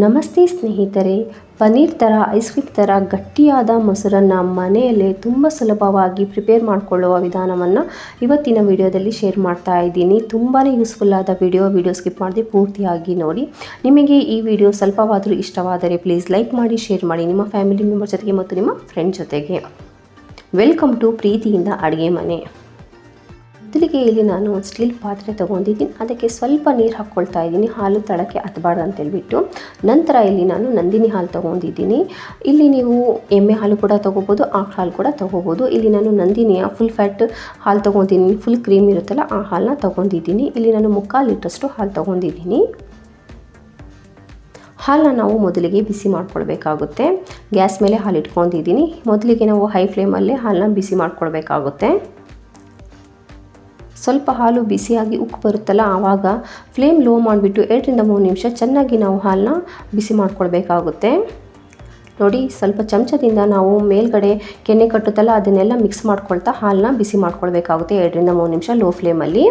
ನಮಸ್ತೆ ಸ್ನೇಹಿತರೆ ಪನ್ನೀರ್ ಥರ ಐಸ್ ಕ್ರೀಮ್ ಥರ ಗಟ್ಟಿಯಾದ ಮೊಸರನ್ನು ಮನೆಯಲ್ಲೇ ತುಂಬ ಸುಲಭವಾಗಿ ಪ್ರಿಪೇರ್ ಮಾಡಿಕೊಳ್ಳುವ ವಿಧಾನವನ್ನು ಇವತ್ತಿನ ವಿಡಿಯೋದಲ್ಲಿ ಶೇರ್ ಮಾಡ್ತಾ ಇದ್ದೀನಿ. ತುಂಬಾ ಯೂಸ್ಫುಲ್ ಆದ ವಿಡಿಯೋ ವಿಡಿಯೋ ಸ್ಕಿಪ್ ಮಾಡದೆ ಪೂರ್ತಿಯಾಗಿ ನೋಡಿ. ನಿಮಗೆ ಈ ವಿಡಿಯೋ ಸ್ವಲ್ಪವಾದರೂ ಇಷ್ಟವಾದರೆ ಪ್ಲೀಸ್ ಲೈಕ್ ಮಾಡಿ ಶೇರ್ ಮಾಡಿ ನಿಮ್ಮ ಫ್ಯಾಮಿಲಿ ಮೆಂಬರ್ ಜೊತೆಗೆ ಮತ್ತು ನಿಮ್ಮ ಫ್ರೆಂಡ್ ಜೊತೆಗೆ. ವೆಲ್ಕಮ್ ಟು ಪ್ರೀತಿಯಿಂದ ಅಡುಗೆ ಮನೆ. ಮೊದಲಿಗೆ ನಾನು ಒಂದು ಸ್ಟೀಲ್ ಪಾತ್ರೆ ತೊಗೊಂಡಿದ್ದೀನಿ. ಅದಕ್ಕೆ ಸ್ವಲ್ಪ ನೀರು ಹಾಕ್ಕೊಳ್ತಾ ಇದ್ದೀನಿ. ಹಾಲು ತಳಕ್ಕೆ ಹತ್ಬಾರ್ದು ಅಂತೇಳ್ಬಿಟ್ಟು. ನಂತರ ಇಲ್ಲಿ ನಾನು ನಂದಿನಿ ಹಾಲು ತೊಗೊಂಡಿದ್ದೀನಿ. ಇಲ್ಲಿ ನೀವು ಎಮ್ಮೆ ಹಾಲು ಕೂಡ ತೊಗೋಬೋದು, ಆಕಳ ಹಾಲು ಕೂಡ ತೊಗೋಬೋದು. ಇಲ್ಲಿ ನಾನು ನಂದಿನಿಯ ಫುಲ್ ಫ್ಯಾಟ್ ಹಾಲು ತೊಗೊಂಡಿದ್ದೀನಿ. ಫುಲ್ ಕ್ರೀಮ್ ಇರುತ್ತಲ್ಲ ಆ ಹಾಲನ್ನ ತೊಗೊಂಡಿದ್ದೀನಿ. ಇಲ್ಲಿ ನಾನು ಮುಕ್ಕಾಲು ಲೀಟ್ರಷ್ಟು ಹಾಲು ತೊಗೊಂಡಿದ್ದೀನಿ. ಹಾಲನ್ನ ನಾವು ಮೊದಲಿಗೆ ಬಿಸಿ ಮಾಡ್ಕೊಳ್ಬೇಕಾಗುತ್ತೆ. ಗ್ಯಾಸ್ ಮೇಲೆ ಹಾಲು ಇಟ್ಕೊಂಡಿದ್ದೀನಿ. ಮೊದಲಿಗೆ ನಾವು ಹೈ ಫ್ಲೇಮಲ್ಲೇ ಹಾಲನ್ನ ಬಿಸಿ ಮಾಡ್ಕೊಳ್ಬೇಕಾಗುತ್ತೆ. ಸ್ವಲ್ಪ ಹಾಲು ಬಿಸಿಯಾಗಿ ಉಕ್ಕು ಬರುತ್ತಲ್ಲ, ಆವಾಗ ಫ್ಲೇಮ್ ಲೋ ಮಾಡಿಬಿಟ್ಟು ಎರಡರಿಂದ ಮೂರು ನಿಮಿಷ ಚೆನ್ನಾಗಿ ನಾವು ಹಾಲನ್ನ ಬಿಸಿ ಮಾಡ್ಕೊಳ್ಬೇಕಾಗುತ್ತೆ. ನೋಡಿ, ಸ್ವಲ್ಪ ಚಮಚದಿಂದ ನಾವು ಮೇಲ್ಗಡೆ ಕೆನೆ ಕಟ್ಟುತ್ತಲ್ಲ, ಅದನ್ನೆಲ್ಲ ಮಿಕ್ಸ್ ಮಾಡ್ಕೊಳ್ತಾ ಹಾಲನ್ನ ಬಿಸಿ ಮಾಡ್ಕೊಳ್ಬೇಕಾಗುತ್ತೆ ಎರಡರಿಂದ ಮೂರು ನಿಮಿಷ ಲೋ ಫ್ಲೇಮಲ್ಲಿ.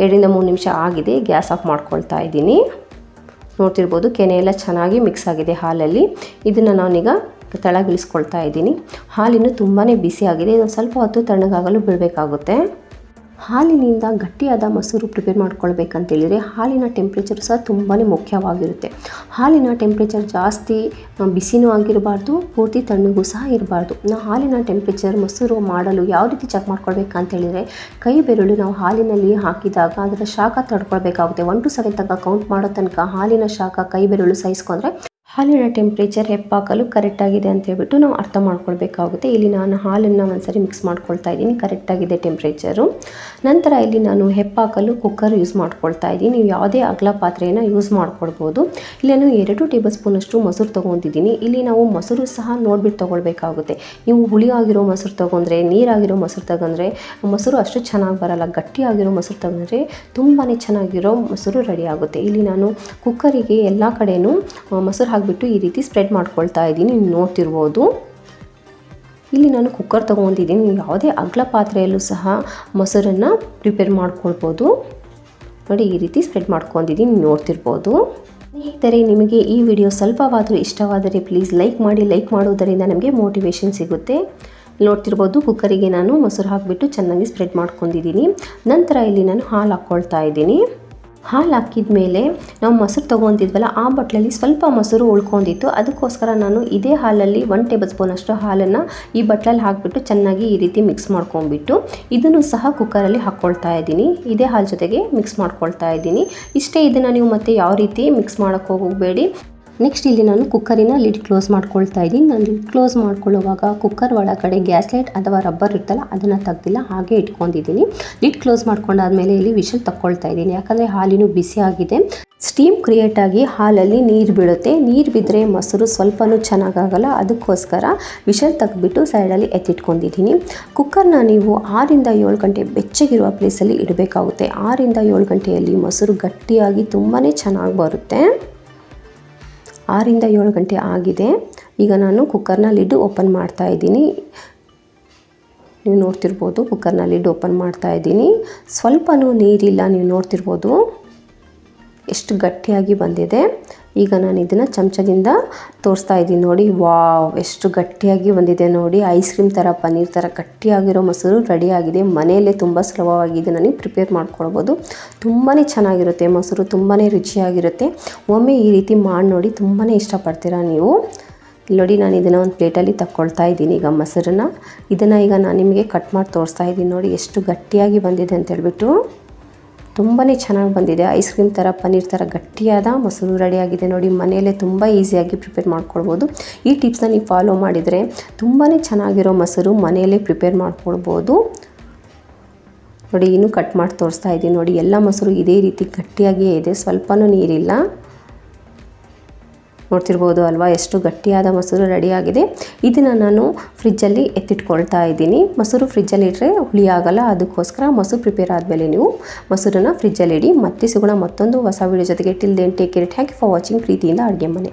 ಎರಡರಿಂದ ಮೂರು ನಿಮಿಷ ಆಗಿದೆ, ಗ್ಯಾಸ್ ಆಫ್ ಮಾಡ್ಕೊಳ್ತಾ ಇದ್ದೀನಿ. ನೋಡ್ತಿರ್ಬೋದು ಕೆನೆ ಎಲ್ಲ ಚೆನ್ನಾಗಿ ಮಿಕ್ಸ್ ಆಗಿದೆ ಹಾಲಲ್ಲಿ. ಇದನ್ನು ನಾನೀಗ ತಳಗಿಳಿಸ್ಕೊಳ್ತಾ ಇದ್ದೀನಿ. ಹಾಲಿನ್ನು ತುಂಬಾ ಬಿಸಿಯಾಗಿದೆ, ಇದೊಂದು ಸ್ವಲ್ಪ ಹೊತ್ತು ತಣ್ಣಗಾಗಲು ಬಿಡಬೇಕಾಗುತ್ತೆ. ಹಾಲಿನಿಂದ ಗಟ್ಟಿಯಾದ ಮೊಸರು ಪ್ರಿಪೇರ್ ಮಾಡ್ಕೊಳ್ಬೇಕಂತೇಳಿದರೆ ಹಾಲಿನ ಟೆಂಪ್ರೇಚರ್ ಸಹ ತುಂಬಾ ಮುಖ್ಯವಾಗಿರುತ್ತೆ. ಹಾಲಿನ ಟೆಂಪ್ರೇಚರ್ ಜಾಸ್ತಿ ಬಿಸಿನೂ ಆಗಿರಬಾರ್ದು, ಪೂರ್ತಿ ತಣ್ಣಗೂ ಸಹ ಇರಬಾರ್ದು. ನಾವು ಹಾಲಿನ ಟೆಂಪ್ರೇಚರ್ ಮೊಸರು ಮಾಡಲು ಯಾವ ರೀತಿ ಚೆಕ್ ಮಾಡ್ಕೊಳ್ಬೇಕಂತೇಳಿದರೆ ಕೈ ಬೆರಳು ನಾವು ಹಾಲಿನಲ್ಲಿ ಹಾಕಿದಾಗ ಅದರ ಶಾಖ ತಡ್ಕೊಳ್ಬೇಕಾಗುತ್ತೆ. ಒನ್ ಟು ಸೆವೆನ್ ತನಕ ಕೌಂಟ್ ಮಾಡೋ ತನಕ ಹಾಲಿನ ಶಾಖ ಕೈ ಬೆರಳು ಸಹಿಸ್ಕೊಂಡ್ರೆ ಹಾಲಿನ ಟೆಂಪ್ರೇಚರ್ ಹೆಪ್ಪಾಕಲು ಕರೆಕ್ಟಾಗಿದೆ ಅಂತ ಹೇಳ್ಬಿಟ್ಟು ನಾವು ಅರ್ಥ ಮಾಡ್ಕೊಳ್ಬೇಕಾಗುತ್ತೆ. ಇಲ್ಲಿ ನಾನು ಹಾಲನ್ನು ಒಂದ್ಸರಿ ಮಿಕ್ಸ್ ಮಾಡ್ಕೊಳ್ತಾ ಇದ್ದೀನಿ ಕರೆಕ್ಟಾಗಿದೆ ಟೆಂಪ್ರೇಚರು ನಂತರ ಇಲ್ಲಿ ನಾನು ಹೆಪ್ಪಾಕಲು ಕುಕ್ಕರ್ ಯೂಸ್ ಮಾಡ್ಕೊಳ್ತಾ ಇದ್ದೀನಿ. ನೀವು ಯಾವುದೇ ಅಗಲ ಪಾತ್ರೆಯನ್ನು ಯೂಸ್ ಮಾಡ್ಕೊಳ್ಬೋದು. ಇಲ್ಲಿ ನಾನು ಎರಡು ಟೇಬಲ್ ಸ್ಪೂನಷ್ಟು ಮೊಸರು ತೊಗೊಂಡಿದ್ದೀನಿ. ಇಲ್ಲಿ ನಾವು ಮೊಸರು ಸಹ ನೋಡ್ಬಿಟ್ಟು ತೊಗೊಳ್ಬೇಕಾಗುತ್ತೆ. ನೀವು ಹುಳಿ ಆಗಿರೋ ಮೊಸರು ತೊಗೊಂಡ್ರೆ ನೀರಾಗಿರೋ ಮೊಸರು ತಗೊಂಡ್ರೆ, ಮೊಸರು ಅಷ್ಟು ಚೆನ್ನಾಗಿ ಬರಲ್ಲ. ಗಟ್ಟಿಯಾಗಿರೋ ಮೊಸರು ತಗೊಂಡ್ರೆ ತುಂಬಾ ಚೆನ್ನಾಗಿರೋ ಮೊಸರು ರೆಡಿ ಆಗುತ್ತೆ. ಇಲ್ಲಿ ನಾನು ಕುಕ್ಕರಿಗೆ ಎಲ್ಲ ಕಡೆಯೂ ಮೊಸರು ಹಾಕಿಬಿಟ್ಟು ಈ ರೀತಿ ಸ್ಪ್ರೆಡ್ ಮಾಡ್ಕೊಳ್ತಾ ಇದ್ದೀನಿ. ನೀವು ನೋಡ್ತಿರ್ಬೋದು. ಇಲ್ಲಿ ನಾನು ಕುಕ್ಕರ್ ತೊಗೊಂಡಿದ್ದೀನಿ. ಯಾವುದೇ ಅಗ್ಲ ಪಾತ್ರೆಯಲ್ಲೂ ಸಹ ಮೊಸರನ್ನು ಪ್ರಿಪೇರ್ ಮಾಡ್ಕೊಳ್ಬೋದು. ನೋಡಿ, ಈ ರೀತಿ ಸ್ಪ್ರೆಡ್ ಮಾಡ್ಕೊಂಡಿದ್ದೀನಿ. ನೋಡ್ತಿರ್ಬೋದು. ಸ್ನೇಹಿತರೆ, ನಿಮಗೆ ಈ ವಿಡಿಯೋ ಸ್ವಲ್ಪವಾದರೂ ಇಷ್ಟವಾದರೆ ಪ್ಲೀಸ್ ಲೈಕ್ ಮಾಡಿ ಲೈಕ್ ಮಾಡೋದರಿಂದ ನಮಗೆ ಮೋಟಿವೇಶನ್ ಸಿಗುತ್ತೆ. ನೋಡ್ತಿರ್ಬೋದು ಕುಕ್ಕರಿಗೆ ನಾನು ಮೊಸರು ಹಾಕಿಬಿಟ್ಟು ಚೆನ್ನಾಗಿ ಸ್ಪ್ರೆಡ್ ಮಾಡ್ಕೊಂಡಿದ್ದೀನಿ. ನಂತರ ಇಲ್ಲಿ ನಾನು ಹಾಲು ಹಾಕ್ಕೊಳ್ತಾ ಇದ್ದೀನಿ. ಹಾಲು ಹಾಕಿದ ಮೇಲೆ ನಾವು ಮೊಸರು ತೊಗೊತಿದ್ವಲ್ಲ ಆ ಬಟ್ಲಲ್ಲಿ ಸ್ವಲ್ಪ ಮೊಸರು ಉಳ್ಕೊಂಡಿತ್ತು. ಅದಕ್ಕೋಸ್ಕರ ನಾನು ಇದೇ ಹಾಲಲ್ಲಿ ಒನ್ ಟೇಬಲ್ ಸ್ಪೂನಷ್ಟು ಹಾಲನ್ನು ಈ ಬಟ್ಲಲ್ಲಿ ಹಾಕಿಬಿಟ್ಟು ಚೆನ್ನಾಗಿ ಈ ರೀತಿ ಮಿಕ್ಸ್ ಮಾಡ್ಕೊಂಡ್ಬಿಟ್ಟು ಇದನ್ನು ಸಹ ಕುಕ್ಕರಲ್ಲಿ ಹಾಕ್ಕೊಳ್ತಾ ಇದ್ದೀನಿ. ಇದೇ ಹಾಲು ಜೊತೆಗೆ ಮಿಕ್ಸ್ ಮಾಡ್ಕೊಳ್ತಾ ಇದ್ದೀನಿ. ಇಷ್ಟೇ ಇದನ್ನು ನೀವು ಮತ್ತೆ ಯಾವ ರೀತಿ ಮಿಕ್ಸ್ ಮಾಡೋಕ್ಕೆ ಹೋಗಬೇಡಿ. ನೆಕ್ಸ್ಟ್ ಇಲ್ಲಿ ನಾನು ಕುಕ್ಕರಿನ ಲಿಡ್ ಕ್ಲೋಸ್ ಮಾಡ್ಕೊಳ್ತಾ ಇದ್ದೀನಿ. ನಾನು ಲಿಡ್ ಕ್ಲೋಸ್ ಮಾಡ್ಕೊಳ್ಳುವಾಗ ಕುಕ್ಕರ್ ಒಳಗಡೆ ಗ್ಯಾಸ್ ಲೈಟ್ ಅಥವಾ ರಬ್ಬರ್ ಇರ್ತಲ್ಲ ಅದನ್ನು ತೆಗ್ದಿಲ್ಲ, ಹಾಗೆ ಇಟ್ಕೊಂಡಿದ್ದೀನಿ. ಲಿಡ್ ಕ್ಲೋಸ್ ಮಾಡ್ಕೊಂಡಾದ್ಮೇಲೆ ಇಲ್ಲಿ ವಿಷಲ್ ತಗೊಳ್ತಾ ಇದ್ದೀನಿ. ಯಾಕಂದರೆ ಹಾಲಿನೂ ಬಿಸಿ ಆಗಿದೆ. ಸ್ಟೀಮ್ ಕ್ರಿಯೇಟ್ ಆಗಿ ಹಾಲಲ್ಲಿ ನೀರು ಬೀಳುತ್ತೆ. ನೀರು ಬಿದ್ದರೆ ಮೊಸರು ಸ್ವಲ್ಪನೂ ಚೆನ್ನಾಗಾಗಲ್ಲ. ಅದಕ್ಕೋಸ್ಕರ ವಿಷಲ್ ತೆಗೆದ್ಬಿಟ್ಟು ಸೈಡಲ್ಲಿ ಎತ್ತಿಟ್ಕೊಂಡಿದ್ದೀನಿ. ಕುಕ್ಕರ್ನ ನೀವು ಆರಿಂದ ಏಳು ಗಂಟೆ ಬೆಚ್ಚಗಿರುವ ಪ್ಲೇಸಲ್ಲಿ ಇಡಬೇಕಾಗುತ್ತೆ. ಆರಿಂದ ಏಳು ಗಂಟೆಯಲ್ಲಿ ಮೊಸರು ಗಟ್ಟಿಯಾಗಿ ತುಂಬಾ ಚೆನ್ನಾಗಿ ಬರುತ್ತೆ. ಆರಿಂದ ಏಳು ಗಂಟೆ ಆಗಿದೆ. ಈಗ ನಾನು ಕುಕ್ಕರ್ನ ಲಿಡ್ ಓಪನ್ ಮಾಡ್ತಾ ಇದ್ದೀನಿ. ನೀವು ನೋಡ್ತಿರ್ಬೋದು ಕುಕ್ಕರ್ನ ಲಿಡ್ ಓಪನ್ ಮಾಡ್ತಾ ಇದ್ದೀನಿ. ಸ್ವಲ್ಪನೂ ನೀರಿಲ್ಲ, ನೀವು ನೋಡ್ತಿರ್ಬೋದು. ಎಷ್ಟು ಗಟ್ಟಿಯಾಗಿ ಬಂದಿದೆ. ಈಗ ನಾನು ಇದನ್ನು ಚಮಚದಿಂದ ತೋರಿಸ್ತಾ ಇದ್ದೀನಿ ನೋಡಿ. ವಾವ್, ಎಷ್ಟು ಗಟ್ಟಿಯಾಗಿ ಬಂದಿದೆ ನೋಡಿ. ಐಸ್ ಕ್ರೀಮ್ ಥರ ಪನ್ನೀರ್ ಥರ ಗಟ್ಟಿಯಾಗಿರೋ ಮೊಸರು ರೆಡಿಯಾಗಿದೆ ಮನೆಯಲ್ಲೇ ತುಂಬ ಸುಲಭವಾಗಿ ನೀವು ಪ್ರಿಪೇರ್ ಮಾಡ್ಕೊಳ್ಬೋದು. ತುಂಬಾ ಚೆನ್ನಾಗಿರುತ್ತೆ ಮೊಸರು ತುಂಬಾ ರುಚಿಯಾಗಿರುತ್ತೆ. ಒಮ್ಮೆ ಈ ರೀತಿ ಮಾಡಿ ನೋಡಿ ತುಂಬಾ ಇಷ್ಟಪಡ್ತೀರಾ ನೀವು. ನೋಡಿ, ನಾನು ಇದನ್ನು ಒಂದು ಪ್ಲೇಟಲ್ಲಿ ತಕ್ಕೊಳ್ತಾ ಇದ್ದೀನಿ ಈಗ ಮೊಸರನ್ನ. ಇದನ್ನು ಈಗ ನಾನು ನಿಮಗೆ ಕಟ್ ಮಾಡಿ ತೋರಿಸ್ತಾ ಇದ್ದೀನಿ ನೋಡಿ, ಎಷ್ಟು ಗಟ್ಟಿಯಾಗಿ ಬಂದಿದೆ ಅಂತ ಹೇಳ್ಬಿಟ್ಟು. ತುಂಬಾ ಚೆನ್ನಾಗಿ ಬಂದಿದೆ. ಐಸ್ ಕ್ರೀಮ್ ಥರ ಪನ್ನೀರ್ ಥರ ಗಟ್ಟಿಯಾದ ಮೊಸರು ರೆಡಿಯಾಗಿದೆ ನೋಡಿ. ಮನೆಯಲ್ಲೇ ತುಂಬ ಈಸಿಯಾಗಿ ಪ್ರಿಪೇರ್ ಮಾಡ್ಕೊಳ್ಬೋದು. ಈ ಟಿಪ್ಸ್ನ ನೀವು ಫಾಲೋ ಮಾಡಿದರೆ ತುಂಬಾ ಚೆನ್ನಾಗಿರೋ ಮೊಸರು ಮನೆಯಲ್ಲೇ ಪ್ರಿಪೇರ್ ಮಾಡ್ಕೊಳ್ಬೋದು. ನೋಡಿ, ಇನ್ನೂ ಕಟ್ ಮಾಡಿ ತೋರಿಸ್ತಾ ಇದ್ದೀನಿ ನೋಡಿ. ಎಲ್ಲ ಮೊಸರು ಇದೇ ರೀತಿ ಗಟ್ಟಿಯಾಗಿಯೇ ಇದೆ. ಸ್ವಲ್ಪನೂ ನೀರಿಲ್ಲ. ನೋಡ್ತಿರ್ಬೋದು ಅಲ್ವಾ? ಎಷ್ಟು ಗಟ್ಟಿಯಾದ ಮೊಸರು ರೆಡಿಯಾಗಿದೆ. ಇದನ್ನು ನಾನು ಫ್ರಿಜ್ಜಲ್ಲಿ ಎತ್ತಿಟ್ಕೊಳ್ತಾ ಇದ್ದೀನಿ. ಮೊಸರು ಫ್ರಿಜ್ಜಲ್ಲಿ ಇಟ್ಟರೆ ಹುಳಿ ಆಗಲ್ಲ. ಅದಕ್ಕೋಸ್ಕರ ಮೊಸರು ಪ್ರಿಪೇರ್ ಆದಮೇಲೆ ನೀವು ಮೊಸರನ್ನು ಫ್ರಿಜ್ಜಲ್ಲಿ ಇಡಿ. ಮತ್ತೆ ಸಿಗೋಣ ಮತ್ತೊಂದು ಹೊಸ ವಿಡಿಯೋ ಜೊತೆಗೆ. Till then take care thank you for watching ಪ್ರೀತಿಯಿಂದ ಅಡುಗೆ ಮನೆ.